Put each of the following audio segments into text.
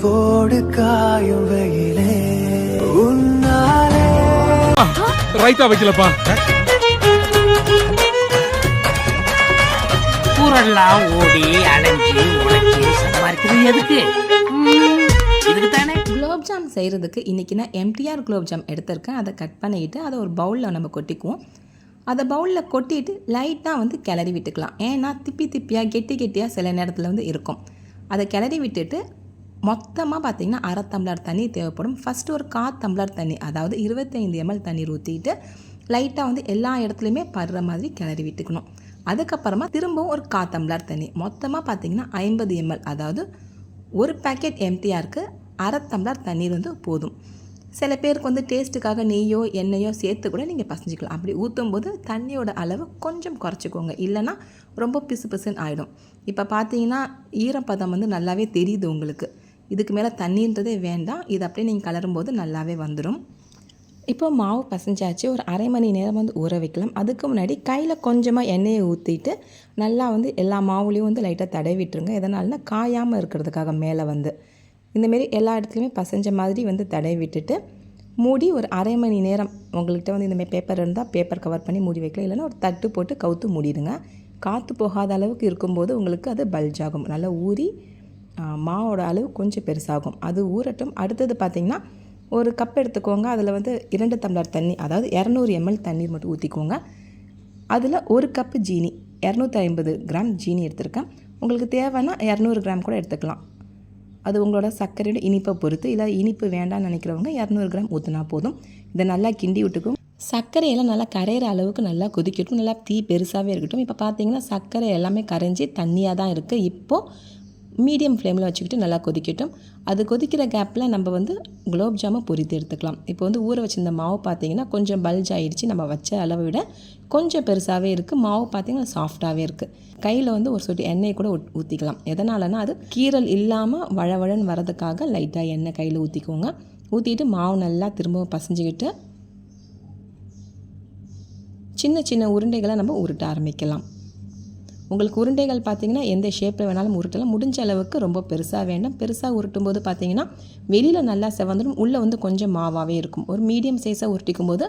நிலவோடு காயும் வெயிலே. உன்னாலே. ரைத்தா வைக்கலப்பா. ஊரெல்லாம் ஓடி அலைஞ்சு உழைச்சி சம்பாதிக்கிறது எதுக்கு? ம், இதுக்கு தானே குலோப்ஜாம் செய்கிறதுக்கு இன்றைக்கி நான் எம்டிஆர் குலோப்ஜாம் எடுத்திருக்கேன். அதை கட் பண்ணிக்கிட்டு அதை ஒரு பவுலில் நம்ம கொட்டிக்குவோம். அதை பவுலில் கொட்டிட்டு லைட்டாக வந்து கிளறி விட்டுக்கலாம். ஏன்னா திப்பி திப்பியாக கெட்டி கெட்டியாக சில நேரத்தில் வந்து இருக்கும். அதை கிளறி விட்டுட்டு மொத்தமாக பார்த்திங்கன்னா அரை தம்ளர் தண்ணி தேவைப்படும். ஃபஸ்ட்டு ஒரு கா தம்ளர் தண்ணி அதாவது இருபத்தைந்து எம்எல் தண்ணீர் ஊற்றிட்டு லைட்டாக வந்து எல்லா இடத்துலையுமே படுற மாதிரி கிளறி விட்டுக்கணும். அதுக்கப்புறமா திரும்பவும் ஒரு கா தம்ளர் தண்ணி. மொத்தமாக பார்த்தீங்கன்னா ஐம்பது எம்எல் அதாவது ஒரு பேக்கெட் எம்டிஆருக்கு அரை தம்ளர் தண்ணீர் வந்து போதும். சில பேருக்கு வந்து டேஸ்ட்டுக்காக நெய்யோ எண்ணெயோ சேர்த்து கூட நீங்கள் பசஞ்சிக்கலாம் அப்படி ஊற்றும் போது தண்ணியோட அளவு கொஞ்சம் குறைச்சிக்கோங்க. இல்லைன்னா ரொம்ப பிசு பிசுன்னு ஆகிடும் இப்போ பார்த்தீங்கன்னா ஈரப்பதம் வந்து நல்லாவே தெரியுது உங்களுக்கு. இதுக்கு மேலே தண்ணின்றதே வேண்டாம். இது அப்படியே நீங்கள் கலரும்போது நல்லாவே வந்துடும் இப்போ மாவு பசஞ்சாச்சு. ஒரு அரை மணி நேரம் வந்து ஊற வைக்கலாம். அதுக்கு முன்னாடி கையில் கொஞ்சமாக எண்ணெயை ஊற்றிட்டு நல்லா வந்து எல்லா மாவுலேயும் வந்து லைட்டாக தடவி விட்டுருங்க காயாமல் இருக்கிறதுக்காக மேலே வந்து. இந்தமாரி எல்லா இடத்துலையுமே பசஞ்ச மாதிரி வந்து தடவி விட்டுட்டு மூடி ஒரு அரை மணி நேரம் உங்கள்கிட்ட வந்து இந்தமாதிரி பேப்பர் இருந்தால் பேப்பர் கவர் பண்ணி மூடி வைக்கலாம். இல்லைன்னா ஒரு தட்டு போட்டு கவுத்து மூடிடுங்க. காற்று போகாத அளவுக்கு இருக்கும்போது உங்களுக்கு அது பல்ஜ் ஆகும். நல்லா ஊறி மாவோட அளவு கொஞ்சம் பெருசாகும். அது ஊறட்டும். அடுத்தது பார்த்திங்கன்னா ஒரு கப் எடுத்துக்கோங்க. அதில் வந்து இரண்டு டம்ளர் தண்ணி அதாவது இரநூறு எம்எல் தண்ணீர் மட்டும் ஊற்றிக்கோங்க அதில் ஒரு கப்பு ஜீனி இரநூத்தி ஐம்பது கிராம் ஜீனி எடுத்திருக்கேன். உங்களுக்கு தேவைன்னா இரநூறு கிராம் கூட எடுத்துக்கலாம். அது உங்களோட சர்க்கரையோட இனிப்பை பொறுத்து. இல்லை இனிப்பு வேண்டாம்னு நினைக்கிறவங்க இரநூறு கிராம் ஊற்றினா போதும். இதை நல்லா கிண்டி விட்டுக்கும் சர்க்கரையெல்லாம் நல்லா கரையிற அளவுக்கு நல்லா கொதிக்கட்டும். நல்லா தீ பெருசாகவே இருக்கட்டும். இப்போ பார்த்தீங்கன்னா சர்க்கரை எல்லாமே கரைஞ்சி தண்ணியாக தான் இருக்குது இப்போது மீடியம் ஃப்ளேமில் வச்சுக்கிட்டு நல்லா கொதிக்கட்டும். அது கொதிக்கிற கேப்பில் நம்ம வந்து குலோப் ஜாமை பொரித்து எடுத்துக்கலாம். இப்போ வந்து ஊற வச்சிருந்த மாவு பார்த்தீங்கன்னா கொஞ்சம் பல்ஜ் ஆயிடுச்சு. நம்ம வச்ச அளவை விட கொஞ்சம் பெருசாகவே இருக்குது மாவு பார்த்தீங்கன்னா சாஃப்டாகவே இருக்குது கையில் வந்து ஒரு சொட்டு எண்ணெய் கூட ஊற்றிக்கலாம் எதனாலனா அது கீரல் இல்லாமல் வழவழன்னு வரதுக்காக லைட்டாக எண்ணெய் கையில் ஊற்றிக்கோங்க ஊற்றிட்டு மாவு நல்லா திரும்பவும் பசஞ்சுக்கிட்டு சின்ன சின்ன உருண்டைகளை நம்ம உருட்ட ஆரம்பிக்கலாம். உங்களுக்கு உருண்டைகள் பார்த்தீங்கன்னா எந்த ஷேப்பில் வேணாலும் உருட்டலாம். முடிஞ்ச அளவுக்கு ரொம்ப பெருசாக வேண்டாம். பெருசாக உருட்டும் போது பார்த்தீங்கன்னா வெளியில் நல்லா செவந்துடும். உள்ளே வந்து கொஞ்சம் மாவாகவே இருக்கும். ஒரு மீடியம் சைஸாக உருட்டிக்கும் போது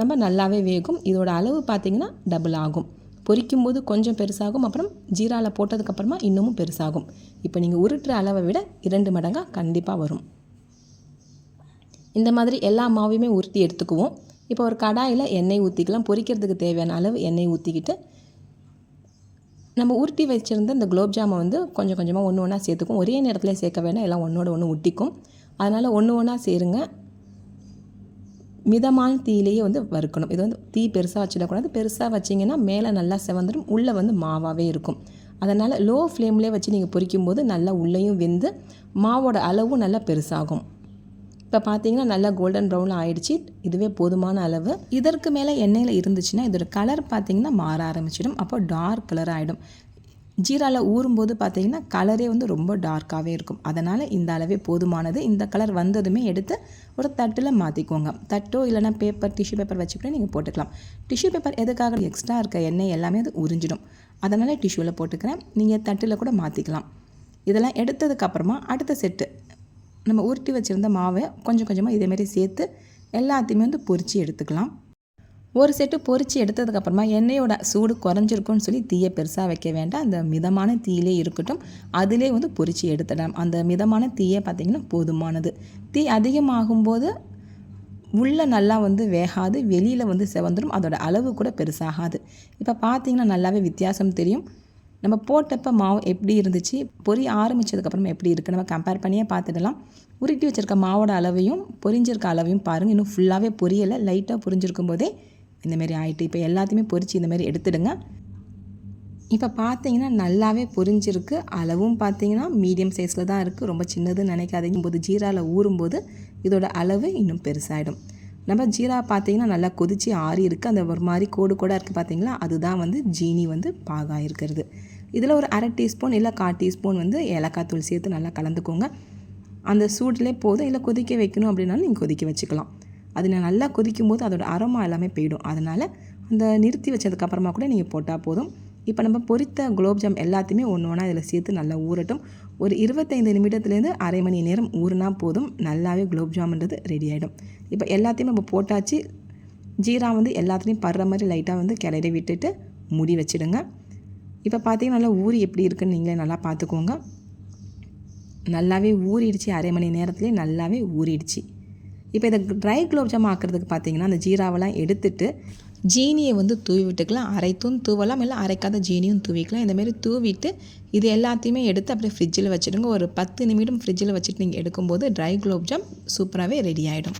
நம்ம நல்லாவே வேகும். இதோட அளவு பார்த்திங்கன்னா டபுள் ஆகும். பொரிக்கும் போது கொஞ்சம் பெருசாகும். அப்புறம் ஜீராவில் போட்டதுக்கப்புறமா இன்னமும் பெருசாகும். இப்போ நீங்கள் உருட்டுற அளவை விட இரண்டு மடங்காக கண்டிப்பாக வரும். இந்த மாதிரி எல்லா மாவையுமே உருட்டி எடுத்துக்குவோம். இப்போ ஒரு கடாயில் எண்ணெய் ஊற்றிக்கலாம் பொரிக்கிறதுக்கு தேவையான அளவு எண்ணெய் ஊற்றிக்கிட்டு நம்ம உருட்டி வச்சுருந்த இந்த குலோப் ஜாமை வந்து கொஞ்சம் கொஞ்சமாக ஒன்று ஒன்றா சேர்த்துக்கும். ஒரே நேரத்தில் சேர்க்க வேணாம். எல்லாம் ஒன்றோட ஒன்று ஒட்டிக்கும் அதனால் ஒன்று ஒன்றா சேருங்க. மிதமான தீயிலேயே வந்து வறுக்கணும். இது வந்து தீ பெருசாக வச்சிடக்கூடாது. பெருசாக வச்சிங்கன்னா மேலே நல்லா செவந்துடும் உள்ளே வந்து மாவாகவே இருக்கும். அதனால் லோ ஃப்ளேம்லேயே வச்சு நீங்கள் பொரிக்கும் போது நல்லா உள்ளேயும் வெந்து மாவோட அளவும் நல்லா பெருசாகும். இப்போ பார்த்தீங்கன்னா நல்லா கோல்டன் ப்ரௌன் ஆயிடுச்சு. இதுவே போதுமான அளவு. இதற்கு மேலே எண்ணெயில் இருந்துச்சுன்னா இதோட கலர் பார்த்தீங்கன்னா மாற ஆரம்பிச்சிடும். அப்போ டார்க் கலர் ஆகிடும் ஜீராவில் ஊறும்போது பார்த்தீங்கன்னா கலரே வந்து ரொம்ப டார்க்காகவே இருக்கும். அதனால் இந்த அளவே போதுமானது. இந்த கலர் வந்ததுமே எடுத்து ஒரு தட்டில் மாற்றிக்கோங்க தட்டோ இல்லைனா பேப்பர் டிஷ்யூ பேப்பர் வச்சு கூட நீங்கள் போட்டுக்கலாம். டிஷ்யூ பேப்பர் எதுக்காக எக்ஸ்ட்ரா இருக்க எண்ணெய் எல்லாமே அது உறிஞ்சிடும். அதனால் டிஷ்யூவில் போட்டுக்கிறேன். நீங்கள் தட்டில் கூட மாற்றிக்கலாம் இதெல்லாம் எடுத்ததுக்கப்புறமா அடுத்த செட்டு நம்ம உருட்டி வச்சுருந்த மாவை கொஞ்சம் கொஞ்சமாக இதேமாரி சேர்த்து எல்லாத்தையுமே வந்து பொரித்து எடுத்துக்கலாம். ஒரு செட்டு பொரித்து எடுத்ததுக்கப்புறமா எண்ணெயோட சூடு குறைஞ்சிருக்கும்னு சொல்லி தீயை பெருசாக வைக்க வேண்டாம். அந்த மிதமான தீயிலே இருக்கட்டும் அதிலே வந்து பொரித்து எடுத்துடலாம். அந்த மிதமான தீயே பார்த்திங்கன்னா போதுமானது. தீ அதிகமாகும்போது உள்ளே நல்லா வந்து வேகாது வெளியில் வந்து செவந்துடும் அதோட அளவு கூட பெருசாகாது. இப்போ பார்த்தீங்கன்னா நல்லாவே வித்தியாசம் தெரியும். நம்ம போட்டப்போ மாவு எப்படி இருந்துச்சு பொரிய ஆரம்பித்ததுக்கப்புறம் எப்படி இருக்குது நம்ம கம்பேர் பண்ணியே பார்த்துடலாம் உருட்டி வச்சுருக்க மாவோட அளவையும் பொரிஞ்சிருக்க அளவையும் பாருங்கள் இன்னும் ஃபுல்லாகவே பொரியலை லைட்டாக பொரிஞ்சிருக்கும் போதே இந்தமாரி ஆயிட்டு இப்போ எல்லாத்தையுமே பொரித்து இந்தமாரி எடுத்துடுங்க. இப்போ பார்த்தீங்கன்னா நல்லாவே பொரிஞ்சிருக்கு. அளவும் பார்த்தீங்கன்னா மீடியம் சைஸில் தான் இருக்குது ரொம்ப சின்னதுன்னு நினைக்காதீங்க. போது ஜீராவில் ஊறும்போது இதோட அளவு இன்னும் பெருசாகிடும் நம்ம ஜீரா பார்த்தீங்கன்னா நல்லா கொதிச்சு ஆறி இருக்குது அந்த ஒரு மாதிரி கோடு கூட இருக்குது பார்த்தீங்களா? அதுதான் வந்து ஜீனி வந்து பாகாயிருக்கிறது இதில் ஒரு அரை டீஸ்பூன் இல்லை கால் டீஸ்பூன் வந்து ஏலக்காய் தூள் சேர்த்து நல்லா கலந்துக்கோங்க. அந்த சூட்லேயே போதும். இல்லை கொதிக்க வைக்கணும் அப்படின்னாலும் நீங்கள் கொதிக்க வச்சுக்கலாம். அது நான் நல்லா கொதிக்கும் போது அதோடய அரோமா எல்லாமே போயிடும். அதனால் அந்த நிறுத்தி வச்சதுக்கப்புறமா கூட நீங்கள் போட்டால் போதும். இப்போ நம்ம பொரித்த குலோப்ஜாம் எல்லாத்தையுமே ஒன்று ஒன்றா இதில் சேர்த்து நல்லா ஊறட்டும். ஒரு இருபத்தைந்து நிமிடத்துலேருந்து அரை மணி நேரம் ஊறினா போதும். நல்லாவே குலோப்ஜாம்ன்றது ரெடி ஆகிடும் இப்போ எல்லாத்தையுமே நம்ம போட்டாச்சு. ஜீரா வந்து எல்லாத்துலேயும் படுற மாதிரி லைட்டாக வந்து கிளறி விட்டுட்டு மூடி வச்சிடுங்க. இப்போ பார்த்தீங்கன்னா நல்லா ஊறி எப்படி இருக்குன்னு நீங்களே நல்லா பார்த்துக்கோங்க. நல்லாவே ஊறிடுச்சு. அரை மணி நேரத்துலேயே நல்லாவே ஊறிடுச்சு. இப்போ இதை ட்ரை குலோப்ஜாம் ஆக்கிறதுக்கு பார்த்தீங்கன்னா அந்த ஜீராவெல்லாம் எடுத்துட்டு ஜீனியை வந்து தூவி விட்டுக்கலாம். அரைத்தும் தூவலாம் இல்லை அரைக்காத ஜீனியும் தூவிக்கலாம். இந்தமாரி தூவிட்டு இது எல்லாத்தையுமே எடுத்து அப்படியே ஃப்ரிட்ஜில் வச்சுடுங்க. ஒரு பத்து நிமிடம் ஃப்ரிட்ஜில் வச்சுட்டு நீங்கள் எடுக்கும்போது ட்ரை குலோப்ஜாம் சூப்பராகவே ரெடி ஆகிடும்